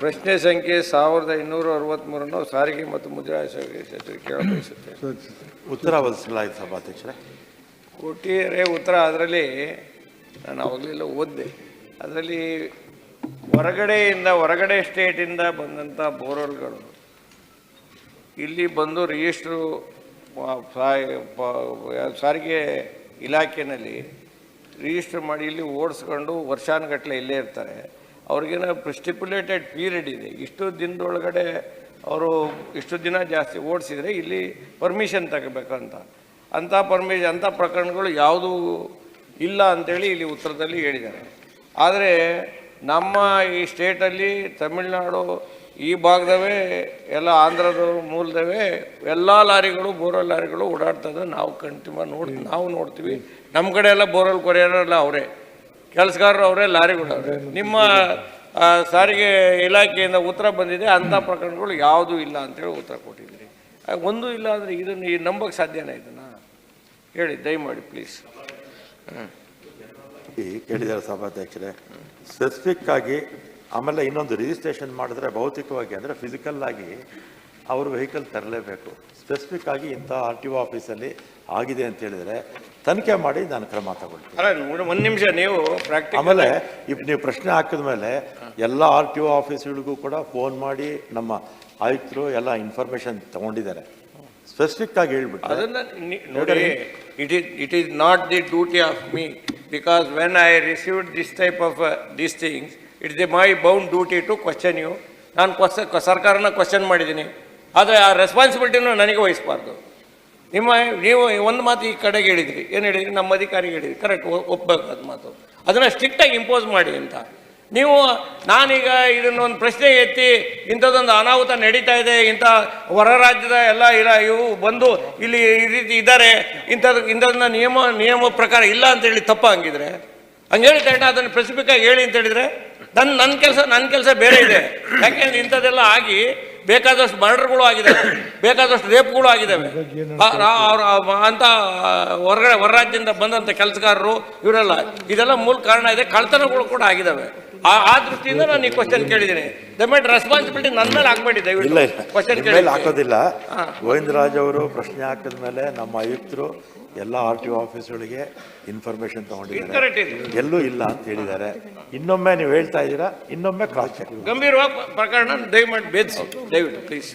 ಪ್ರಶ್ನೆ ಸಂಖ್ಯೆ ಸಾವಿರದ ಇನ್ನೂರ ಅರವತ್ತ್ಮೂರನ್ನು ಸಾರಿಗೆ ಮತ್ತು ಮುದ್ರಾ ಸಚಿವರು ಉತ್ತರ ಒದಗಿಸಲಾಯಿತು ಸಭಾಧ್ಯಕ್ಷರೇ. ಕೊಟ್ಟಿಯರೇ ಉತ್ತರ ಅದರಲ್ಲಿ ನಾನು ಅವಾಗಲೆಲ್ಲ ಓದಿದೆ. ಅದರಲ್ಲಿ ಹೊರಗಡೆಯಿಂದ ಹೊರಗಡೆ ಸ್ಟೇಟಿಂದ ಬಂದಂಥ ಬೋರ್ವೆಲ್ಗಳು. ಇಲ್ಲಿ ಬಂದು ರಿಜಿಸ್ಟ್ರು ಸಾರಿಗೆ ಇಲಾಖೆಯಲ್ಲಿ ರಿಜಿಸ್ಟರ್ ಮಾಡಿ ಇಲ್ಲಿ ಓಡಿಸ್ಕೊಂಡು ವರ್ಷಾನುಗಟ್ಟಲೆ ಇಲ್ಲೇ ಇರ್ತಾರೆ. ಅವ್ರಿಗೇನೋ ಪ್ರಿಸ್ಟಿಪ್ಯುಲೇಟೆಡ್ ಪೀರಿಯಡ್ ಇದೆ. ಇಷ್ಟು ದಿನದೊಳಗಡೆ ಅವರು ಇಷ್ಟು ದಿನ ಜಾಸ್ತಿ ಓಡಿಸಿದರೆ ಇಲ್ಲಿ ಪರ್ಮಿಷನ್ ತಗೋಬೇಕಂತ ಅಂಥ ಪರ್ಮಿಷನ್ ಅಂಥ ಪ್ರಕರಣಗಳು ಯಾವುದೂ ಇಲ್ಲ ಅಂತೇಳಿ ಇಲ್ಲಿ ಉತ್ತರದಲ್ಲಿ ಹೇಳಿದ್ದಾರೆ. ಆದರೆ ನಮ್ಮ ಈ ಸ್ಟೇಟಲ್ಲಿ ತಮಿಳುನಾಡು ಈ ಭಾಗದವೇ, ಎಲ್ಲ ಆಂಧ್ರದ ಮೂಲದವೇ ಎಲ್ಲ ಲಾರಿಗಳು ಬೋರಲ್ ಲಾರಿಗಳು ಓಡಾಡ್ತದೆ ನಾವು ಕಂಟಿನ್ಯೂ ನೋಡಿ, ನಾವು ನೋಡ್ತೀವಿ. ನಮ್ಮ ಕಡೆ ಎಲ್ಲ ಬೋರಲ್ ಕೊರಿಯರಲ್ಲ ಅವರೇ. ಕೆಲಸಗಾರರು ಅವರೇ ಲಾರಿ ಅವರೇ ನಿಮ್ಮ ಸಾರಿಗೆ ಇಲಾಖೆಯಿಂದ ಉತ್ತರ ಬಂದಿದೆ, ಅಂಥ ಪ್ರಕರಣಗಳು ಯಾವುದೂ ಇಲ್ಲ ಅಂತೇಳಿ ಉತ್ತರ ಕೊಟ್ಟಿದ್ದೀರಿ. ಒಂದು ಇಲ್ಲ ಅಂದರೆ ಇದನ್ನು ಈ ನಂಬಕ್ಕೆ ಸಾಧ್ಯನೇ ಇದನ್ನು? ಹೇಳಿ, ದಯಮಾಡಿ ಪ್ಲೀಸ್ ಕೇಳಿದ್ದಾರೆ ಸಭಾಧ್ಯಕ್ಷರೇ ಸ್ಪೆಸಿಫಿಕ್ ಆಗಿ ಆಮೇಲೆ ಇನ್ನೊಂದು ರಿಜಿಸ್ಟ್ರೇಷನ್ ಮಾಡಿದ್ರೆ ಭೌತಿಕವಾಗಿ ಅಂದರೆ ಫಿಸಿಕಲ್ ಆಗಿ ಅವರು ವೆಹಿಕಲ್ ತರಲೇಬೇಕು. ಸ್ಪೆಸಿಫಿಕ್ ಆಗಿ ಇಂಥ ಆರ್ ಟಿ ಒ ಆಫೀಸಲ್ಲಿ ಆಗಿದೆ ಅಂತ ಹೇಳಿದರೆ ತನಿಖೆ ಮಾಡಿ ನಾನು ಕ್ರಮ ತಗೊಳ್ತೀನಿ. ಒಂದು ನಿಮಿಷ ನೀವು ಆಮೇಲೆ ಇಪ್ ನೀವು ಪ್ರಶ್ನೆ ಹಾಕಿದ ಮೇಲೆ ಎಲ್ಲ ಆರ್ ಟಿ ಒ ಆಫೀಸ್ಗಳಿಗೂ ಕೂಡ ಫೋನ್ ಮಾಡಿ ನಮ್ಮ ಆಯುಕ್ತರು ಎಲ್ಲ ಇನ್ಫಾರ್ಮೇಷನ್ ತಗೊಂಡಿದ್ದಾರೆ. ಸ್ಪೆಸಿಫಿಕ್ ಆಗಿ ಹೇಳ್ಬಿಟ್ಟು ಅದನ್ನ ನೋಡಿ it is it is not the duty of me because when I received this type of this things it's the my bound duty to question you ನಾನು ಕ್ವಶನ್ ಸರ್ಕಾರನ ಕ್ವಶನ್ ಮಾಡಿದ್ದೀನಿ. ಆದರೆ ಆ ರೆಸ್ಪಾನ್ಸಿಬಿಲಿಟಿನೂ ನನಗೆ ವಹಿಸಬಾರ್ದು. ನಿಮ್ಮ, ನೀವು ಒಂದು ಮಾತು ಈ ಕಡೆಗೆ ಹೇಳಿದ್ರಿ. ಏನು ಹೇಳಿದ್ರಿ? ನಮ್ಮ ಅಧಿಕಾರಿಗೆ ಹೇಳಿದ್ರಿ. ಕರೆಕ್ಟ್ ಒಪ್ಪಬೇಕು ಅದು ಮಾತು. ಅದನ್ನು ಸ್ಟ್ರಿಕ್ಟಾಗಿ ಇಂಪೋಸ್ ಮಾಡಿ ಅಂತ. ನೀವು, ನಾನೀಗ ಇದನ್ನೊಂದು ಪ್ರಶ್ನೆ ಎತ್ತಿ ಇಂಥದ್ದೊಂದು ಅನಾಹುತ ನಡೀತಾ ಇದೆ, ಇಂಥ ಹೊರ ರಾಜ್ಯದ ಎಲ್ಲ ಇರ, ಇವು ಬಂದು ಇಲ್ಲಿ ಈ ರೀತಿ ಇದ್ದಾರೆ ಇಂಥದ್ದು ಇಂಥದನ್ನ ನಿಯಮ ನಿಯಮ ಪ್ರಕಾರ ಇಲ್ಲ ಅಂತ ಹೇಳಿ ತಪ್ಪ ಹಂಗಿದ್ರೆ ಹಂಗೆ ಹೇಳಿ ತಗೊಂಡು ಅದನ್ನು ಸ್ಪೆಸಿಫಿಕ್ಕಾಗಿ ಹೇಳಿ ಅಂತ ಹೇಳಿದ್ರೆ ನನ್ನ ನನ್ನ ಕೆಲಸ ನನ್ನ ಕೆಲಸ ಬೇರೆ ಇದೆ. ಯಾಕೆಂದ್ರೆ ಇಂಥದ್ದೆಲ್ಲ ಆಗಿ ಬೇಕಾದಷ್ಟು ಮರ್ಡರ್ಗಳು ಆಗಿದ್ದಾವೆ ಬೇಕಾದಷ್ಟು ರೇಪ್ಗಳು ಆಗಿದ್ದಾವೆ ಅಂತ ಹೊರಗಡೆ ಹೊರ ರಾಜ್ಯದಿಂದ ಬಂದಂಥ ಕೆಲಸಗಾರರು ಇವರೆಲ್ಲ. ಇದೆಲ್ಲ ಮೂಲ ಕಾರಣ ಇದೆ. ಕಳ್ತನಗಳು ಕೂಡ ಆಗಿದ್ದಾವೆ ಆ ಆ ದೃಷ್ಟಿಯಿಂದ ನಾನು ಈ ಕ್ವಶನ್ ಕೇಳಿದ್ದೀನಿ. ದಯಮಾಡಿ ರೆಸ್ಪಾನ್ಸಿಬಿಲಿಟಿ ನನ್ನ ಮೇಲೆ ಇಲ್ಲ ದಯವಿಟ್ಟು ಕ್ವಶನ್ ಕೇಳಿ ಹಾಕೋದಿಲ್ಲ. ಗೋವಿಂದರಾಜ್ ಅವರು ಪ್ರಶ್ನೆ ಹಾಕಿದ ಮೇಲೆ ನಮ್ಮ ಆಯುಕ್ತರು ಎಲ್ಲ ಆರ್ ಟಿ ಒ ಆಫೀಸ್ಗಳಿಗೆ ಇನ್ಫಾರ್ಮೇಶನ್ ತಗೊಂಡಿದ್ದಾರೆ. ಎಲ್ಲೂ ಇಲ್ಲ ಅಂತ ಹೇಳಿದ್ದಾರೆ. ಇನ್ನೊಮ್ಮೆ ನೀವು ಹೇಳ್ತಾ ಇದ್ದೀರಾ ಇನ್ನೊಮ್ಮೆ ಕ್ರಾಸ್ ಚೆಕ್ ಗಂಭೀರವಾಗಿ ಪ್ರಕರಣ ದಯಮಾಡಿ ಭೇದಿಸಿ. ದಯವಿಟ್ಟು ಪ್ಲೀಸ್